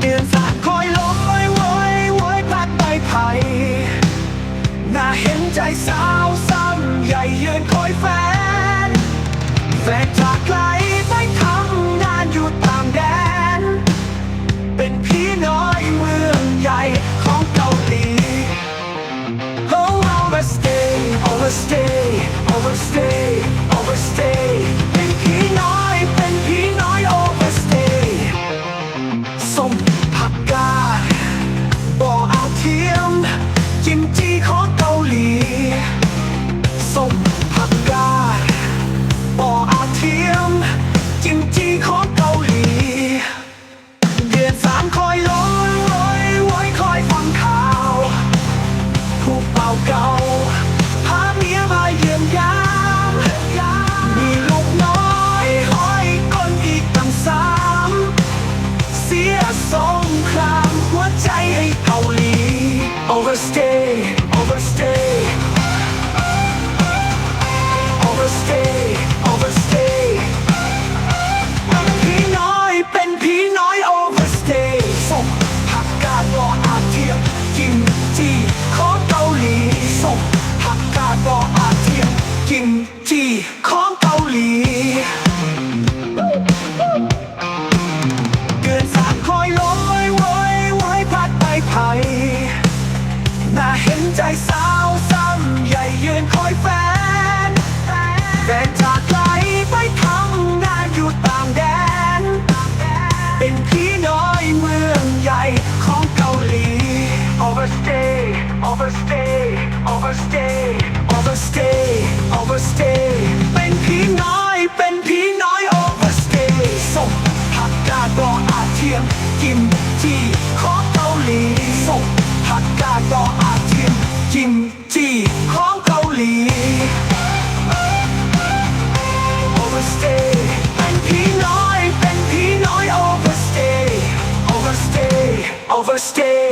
เดืนสาดคอลมไไหวไหวพัดไปไผ่นาเห็นใจสาวซ้ำใหญ่ยืนคอยแฟน แฟนจากไกลไปทำงานอยู่ต่างแดน เป็นพี่น้อยเมืองใหญ่ของเกาหลี Oh overstay overstay overstay ส้มผักกาดบ่ออาเทียมกิมจิของเกาหลีส้มผักกาดบ่ออาเทียมกิมจิของเกาหลีเดือนสามคอย overstay overstay ใจสาวซ้ำใหญ่ยืนคอยแฟนแฟนจากไกลไปทำงานอยู่ต่างแดน เป็นพี่น้อยเมืองใหญ่ของเกาหลี Overstay Overstay Overstay Overstay Overstay เป็นพี่น้อยเป็นพี่น้อย Overstay ส่งผักกาดรออาเทียมกิม ของเกาหลี overstay เป็นพี่น้อย เป็นพี่น้อย overstay overstay overstay